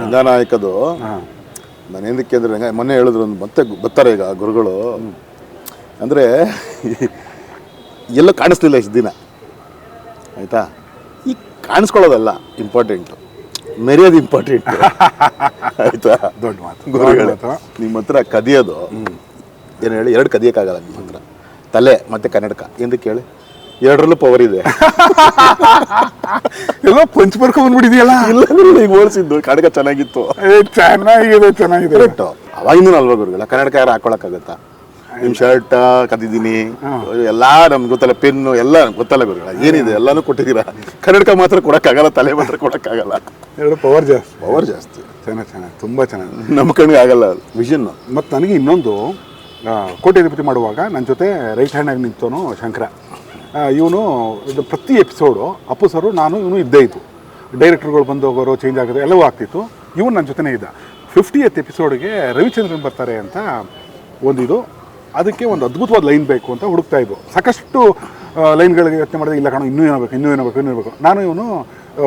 ರಂಗನಾಯಕದು ನಾನು ಏನಕ್ಕೆ ಅಂದ್ರೆ ರಂಗ ಮೊನ್ನೆ ಹೇಳಿದ್ರು ಒಂದು ಮತ್ತೆ ಗೊತ್ತಾರೆ ಬರ್ತಾರೆ ಈಗ ಗುರುಗಳು. ಅಂದರೆ ಎಲ್ಲೂ ಕಾಣಿಸ್ಲಿಲ್ಲ ಇಷ್ಟು ದಿನ. ಆಯಿತಾ? ಈ ಕಾಣಿಸ್ಕೊಳ್ಳೋದಲ್ಲ ಇಂಪಾರ್ಟೆಂಟು ಮೆರೆಯೋದು ಇಂಪಾರ್ಟೆಂಟ್ ಆಯಿತಾ? ದೊಡ್ಡ ಮಾತು. ಗುರುಗಳು. ನಿಮ್ಮ ಹತ್ರ ಕದಿಯೋದು. ಏನು ಹೇಳಿ ಎರಡು ಕದಿಯೋಕ್ಕಾಗಲ್ಲ ನಿಮ್ಮ ಹತ್ರ. ತಲೆ ಮತ್ತು ಕನ್ನಡಕ. ಎಂದಕ್ಕೆ ಹೇಳಿ? ಎರಡರಲ್ಲೂ ಪವರ್ ಇದೆ. ಎಲ್ಲ ಪಂಚ್ ಬರ್ಕೊಂಡ್ ಬಂದ್ಬಿಟ್ಟಿದೆಯಲ್ಲ? ಇಲ್ಲ ಈಗ ಹೋಲಿಸಿದ್ದು. ಕನ್ನಡಕ ಚೆನ್ನಾಗಿತ್ತು. ಚೆನ್ನಾಗಿದೆ ಚೆನ್ನಾಗಿದೆ. ಕರೆಕ್ಟ್ ಅವಾಗಿಂದ ಅಲ್ವಾ ಗುರುಗಳ ಕನ್ನಡಕ ಯಾರು ಹಾಕೊಳಕ್ಕಾಗತ್ತಾ? ನಿಮ್ಮ ಶರ್ಟ್ ಕದಿದ್ದೀನಿ. ಎಲ್ಲಾ ನಮ್ಗೆ ಗೊತ್ತಲ್ಲ ಪೆನ್ನು ಎಲ್ಲ ಗೊತ್ತಲ್ಲ ಗುರುಗಳ. ಏನಿದೆ? ಎಲ್ಲಾನು ಕೊಟ್ಟಿದ್ದೀರಾ? ಕನ್ನಡಕ ಮಾತ್ರ ಕೊಡಕ್ಕಾಗಲ್ಲ ತಲೆ ಮಾತ್ರ ಕೊಡಕ್ಕಾಗಲ್ಲ. ಎರಡು ಪವರ್ ಜಾಸ್ತಿ. ಪವರ್ ಜಾಸ್ತಿ. ಚೆನ್ನಾಗಿ ಚೆನ್ನಾಗಿ. ತುಂಬ ಚೆನ್ನಾಗಿ. ನಮ್ಮ ಕಣ್ಣಿಗೆ ಆಗಲ್ಲ ವಿಷನ್ ಮತ್ತು ನನಗೆ ಇನ್ನೊಂದು ಕೋಟೆ ಮಾಡುವಾಗ ನನ್ನ ಜೊತೆ ರೈಟ್ ಹ್ಯಾಂಡಾಗಿ ನಿಂತೋನು ಶಂಕರ. ಇವನು ಇದು ಪ್ರತಿ ಎಪಿಸೋಡು ಅಪ್ಪು ಸರು ನಾನು ಇವನು ಇದ್ದೇ ಇತ್ತು ಡೈರೆಕ್ಟರ್ಗಳು ಬಂದು ಹೋಗೋರು ಚೇಂಜ್ ಆಗೋದು ಎಲ್ಲವೂ ಆಗ್ತಿತ್ತು. ಇವನು ನನ್ನ ಜೊತೆನೇ ಇದ್ದ. ಫಿಫ್ಟಿ ಎತ್ ಎಪಿಸೋಡ್ಗೆ ರವಿಚಂದ್ರನ್ ಬರ್ತಾರೆ ಅಂತ ಒಂದಿದು ಅದಕ್ಕೆ ಒಂದು ಅದ್ಭುತವಾದ ಲೈನ್ ಬೇಕು ಅಂತ ಹುಡುಕ್ತಾ ಇದ್ದು ಸಾಕಷ್ಟು ಲೈನ್ಗಳಿಗೆ ಯೋಚನೆ ಮಾಡಿದ್ರೆ ಇಲ್ಲ ಕಾಣೋ ಇನ್ನೂ ಏನಬೇಕು ಇನ್ನೂ ಏನಬೇಕು ಇನ್ನೂ ಏನಬೇಕು ನಾನು ಇವನು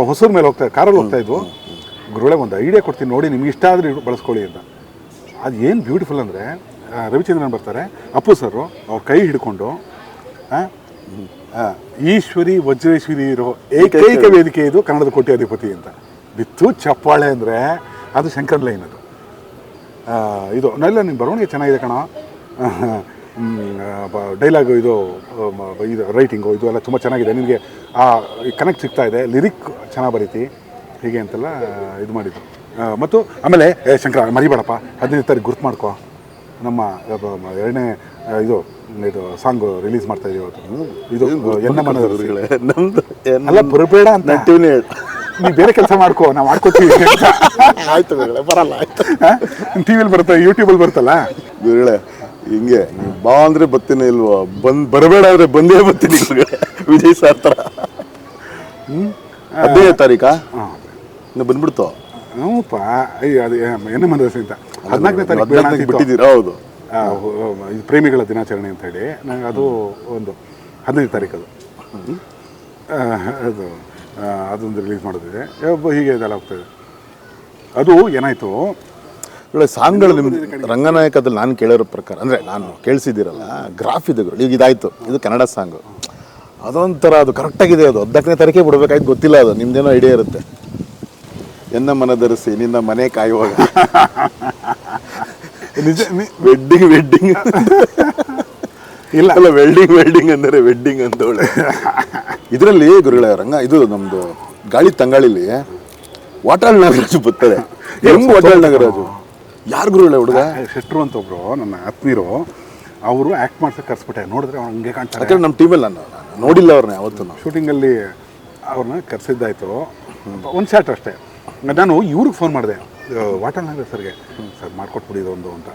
ಹೊಸೂರ ಮೇಲೆ ಹೋಗ್ತಾ ಕಾರಲ್ಲಿ ಹೋಗ್ತಾ ಇದ್ವು. ಗುರುಳೆ ಒಂದು ಐಡಿಯಾ ಕೊಡ್ತೀನಿ ನೋಡಿ ನಿಮ್ಗೆ ಇಷ್ಟ ಆದರೆ ಬಳಸ್ಕೊಳ್ಳಿ ಅಂತ. ಅದು ಏನು ಬ್ಯೂಟಿಫುಲ್ ಅಂದರೆ ರವಿಚಂದ್ರನ್ ಬರ್ತಾರೆ ಅಪ್ಪು ಸರು ಅವ್ರ ಕೈ ಹಿಡ್ಕೊಂಡು ಆ, ಈಶ್ವರಿ ವಜ್ರೇಶ್ವರಿ ಇರೋ ಏಕೈಕ ವೇದಿಕೆ ಇದು ಕನ್ನಡದ ಕೋಟ್ಯಾಧಿಪತಿ ಅಂತ. ಬಿತ್ತು ಚಪ್ಪಾಳೆ ಅಂದರೆ ಅದು ಶಂಕರ್ ಲೈನ್ ಅದು. ಇದು ನಲ್ಲ ನಿಮ್ಮ ಬರವಣಿಗೆ ಚೆನ್ನಾಗಿದೆ ಕಣ. ಡೈಲಾಗ್ ಇದು ಇದು ರೈಟಿಂಗು ಇದು ಎಲ್ಲ ತುಂಬ ಚೆನ್ನಾಗಿದೆ. ನಿಮಗೆ ಆ ಕನೆಕ್ಟ್ ಸಿಗ್ತಾ ಇದೆ. ಲಿರಿಕ್ ಚೆನ್ನಾಗಿ ಬರೀತಿ. ಹೀಗೆ ಅಂತೆಲ್ಲ ಇದು ಮಾಡಿದ್ದು. ಮತ್ತು ಆಮೇಲೆ ಶಂಕರ ಮರಿಬೇಡಪ್ಪ. ಹದಿನೈದು ತಾರೀಕು ಗುರ್ತು ಮಾಡ್ಕೋ. ನಮ್ಮ ಎರಡನೇ ಇದು ಇದು ಸಾಂಗ್ ರಿಲೀಸ್ ಮಾಡ್ತಾ ಇದೀವಿ ಇವತ್ತು ಇದು ಎನ್ನ ಮನದ ನಮ್ದು ಬರಬೇಡ ಅಂತ. ಹೇಳು. ನೀವು ಬೇರೆ ಕೆಲಸ ಮಾಡ್ಕೋ ನಾವು ಮಾಡ್ಕೋತೀವಿ ಆಯ್ತು ಗುರುಗಳೇ ಬರಲ್ಲ ಆಯ್ತು. ಟಿ ವಿಲಿ ಬರುತ್ತೆ ಯೂಟ್ಯೂಬಲ್ಲಿ ಬರುತ್ತಲ್ಲ? ಗುರುಗಳೇ ಹಿಂಗೆ ನೀವು ಬಾ ಅಂದ್ರೆ ಬರ್ತೀನಿ ಇಲ್ವೋ? ಬಂದ್ ಬರಬೇಡ ಅಂದ್ರೆ ಬಂದೇ ಬರ್ತೀನಿ ಗುರುಗಳೇ. ವಿಜಯ್ ಸರ್ ಥರ ಹದಿನೈದು ತಾರೀಕಾ? ಹಾಂ. ಇನ್ನು ಬಂದ್ಬಿಡ್ತು? ಹ್ಞೂಪ್ಪ ಅಯ್ಯ ಅದು ಎನ್ನ ಮನದಸೆ ಅಂತ. ಹದಿನಾಲ್ಕನೇ ತಾರೀಕು ಬಿಟ್ಟಿದ್ದೀರಾ? ಹೌದು. ಇದು ಪ್ರೇಮಿಗಳ ದಿನಾಚರಣೆ ಅಂತ ಹೇಳಿ ನಂಗೆ ಅದು ಒಂದು ಹದಿನೈದು ತಾರೀಕು ಅದು ಅದು ಅದೊಂದು ರಿಲೀಸ್ ಮಾಡೋದಿದೆ. ಒಬ್ಬ ಹೀಗೆ ಇದೆಲ್ಲ ಹೋಗ್ತಾಯಿದೆ ಅದು ಏನಾಯಿತು? ಒಳ್ಳೆ ಸಾಂಗ್ಗಳು ನಿಮ್ಮ ರಂಗನಾಯಕದಲ್ಲಿ ನಾನು ಕೇಳಿರೋ ಪ್ರಕಾರ ಅಂದರೆ ನಾನು ಕೇಳಿಸಿದ್ದೀರಲ್ಲ ಗ್ರಾಫ್ ಇದೆ ಈಗ ಇದಾಯಿತು ಇದು ಕನ್ನಡ ಸಾಂಗು. ಅದೊಂಥರ ಅದು ಕರೆಕ್ಟಾಗಿದೆ ಅದು. ಹದಿನಾಲ್ಕನೇ ತಾರೀಕೆ ಬಿಡಬೇಕಾಯ್ತು ಗೊತ್ತಿಲ್ಲ ಅದು. ನಿಮ್ದೇನೋ ಐಡಿಯಾ ಇರುತ್ತೆ. ಎನ್ನ ಮನದರಿಸಿ ನಿನ್ನ ಮನೆ ಕಾಯುವಾಗ. ನಿಜ ವೆಡ್ಡಿಂಗ್ ವೆಡ್ಡಿಂಗ್ ಇಲ್ಲ. ಅಲ್ಲ ವೆಲ್ಡಿಂಗ್ ವೆಲ್ಡಿಂಗ್ ಅಂದರೆ ವೆಡ್ಡಿಂಗ್ ಅಂತ ಒಳ್ಳೆ ಇದರಲ್ಲಿ ಗುರುಗಳ ರಂಗ ಇದು ನಮ್ಮದು ಗಾಳಿ ತಂಗಾಳಿಲಿ ವಾಟಾಳ್ ನಾಗರಾಜು ಬರ್ತದೆ. ಹೆಂಗ್ ವಾಟಾಳ್ ನಾಗರಾಜು? ಯಾರು ಗುರುಗಳ ಹುಡುಗ? ಶೆಟ್ರು ಅಂತ ಒಬ್ರು ನನ್ನ ಆತ್ಮೀಯರು ಅವರು ಆ್ಯಕ್ಟ್ ಮಾಡ್ಸಕ್ಕೆ ಕರ್ಸ್ಬಿಟ್ಟೆ. ನೋಡಿದ್ರೆ ಅವ್ನು ಹಂಗೆ ಕಾಣ್ತಾರೆ. ಯಾಕಂದ್ರೆ ನಮ್ಮ ಟೀಮಲ್ಲಿ ನಾನು ನಾನು ನೋಡಿಲ್ಲ ಅವ್ರನ್ನ ಯಾವತ್ತೂ ಶೂಟಿಂಗಲ್ಲಿ ಅವ್ರನ್ನ ಕರೆಸಿದ್ದಾಯ್ತು. ಒಂದು ಶಾಟ್ ಅಷ್ಟೇ. ನಾನು ಇವ್ರಿಗೆ ಫೋನ್ ಮಾಡಿದೆ. ವಾಟರ್ ನಾಗರ ಸರ್ಗೆ. ಸರ್ ಮಾಡ್ಕೊಟ್ಬಿಡಿ ಒಂದು ಅಂತ.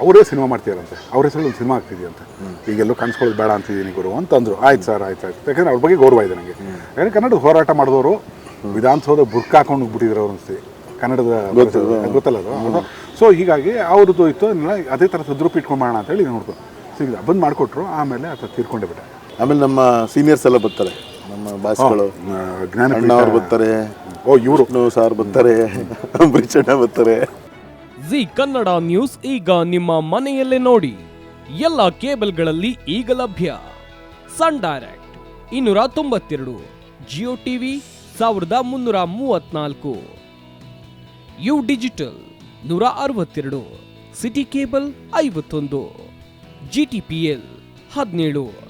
ಅವರೇ ಸಿನಿಮಾ ಮಾಡ್ತೀರಂತೆ ಅವ್ರ ಹೆಸರಲ್ಲಿ ಒಂದು ಸಿನಿಮಾ ಆಗ್ತಿದೆಯಂತೆ. ಈಗೆಲ್ಲೂ ಕಾಣಿಸ್ಕೊಳ್ಳೋದು ಬೇಡ ಅಂತಿದ್ದೀನಿ ಗುರು ಅಂತಂದ್ರು. ಆಯ್ತು ಸರ್ ಆಯ್ತು ಆಯ್ತು. ಯಾಕಂದ್ರೆ ಅವ್ರ ಬಗ್ಗೆ ಗೌರವ ಇದೆ ನನಗೆ ಯಾಕಂದ್ರೆ ಕನ್ನಡ ಹೋರಾಟ ಮಾಡಿದವರು ವಿಧಾನಸೌಧ ಬುರ್ಕ ಹಾಕೊಂಡು ಬಿಟ್ಟಿದ್ರು ಅವ್ರ ಅನಿಸ್ತಿ. ಕನ್ನಡದ ಗೊತ್ತಲ್ಲ ಅದು? ಸೊ ಹೀಗಾಗಿ ಅವ್ರದ್ದು ಇತ್ತು ಅದೇ ಥರ ಸದ್ರೂಪ ಇಟ್ಕೊಂಡು ಮಾಡೋಣ ಅಂತ ಹೇಳಿ ನೋಡ್ತು. ಸಿಗ್ಲಿಲ್ಲ ಬಂದು ಮಾಡಿಕೊಟ್ರು ಆಮೇಲೆ ಅಥವಾ ತೀರ್ಕೊಂಡೇ ಬಿಟ್ಟೆ. ಆಮೇಲೆ ನಮ್ಮ ಸೀನಿಯರ್ಸ್ ಎಲ್ಲ ಬರ್ತಾರೆ. ನಮ್ಮ ಬಾಸ್ಗಳು ಆ, ಜ್ಞಾನ ಅಣ್ಣ ಅವ್ರು ಬರ್ತಾರೆ. ಓ ಇವರು. ಸಾರ್ ಬರ್ತಾರೆ. ಅಂಬರೀಷ್ ಅಣ್ಣ ಬರ್ತಾರೆ. ಜಿ ಕನ್ನಡ ನ್ಯೂಸ್ ಈಗ ನಿಮ್ಮ ಮನೆಯಲ್ಲೇ ನೋಡಿ. ಎಲ್ಲ ಕೇಬಲ್ಗಳಲ್ಲಿ ಈಗ ಲಭ್ಯ. ಸನ್ ಡೈರೆಕ್ಟ್ ಇನ್ನೂರ ತೊಂಬತ್ತೆರಡು ಜಿಯೋ ಟಿವಿ ಸಾವಿರದ ಮುನ್ನೂರ ಮೂವತ್ನಾಲ್ಕು. ಯು ಡಿಜಿಟಲ್ ನೂರ ಅರವತ್ತೆರಡು ಸಿಟಿ ಕೇಬಲ್ ಐವತ್ತೊಂದು ಜಿ ಟಿ ಪಿ ಎಲ್ ಹದಿನೇಳು.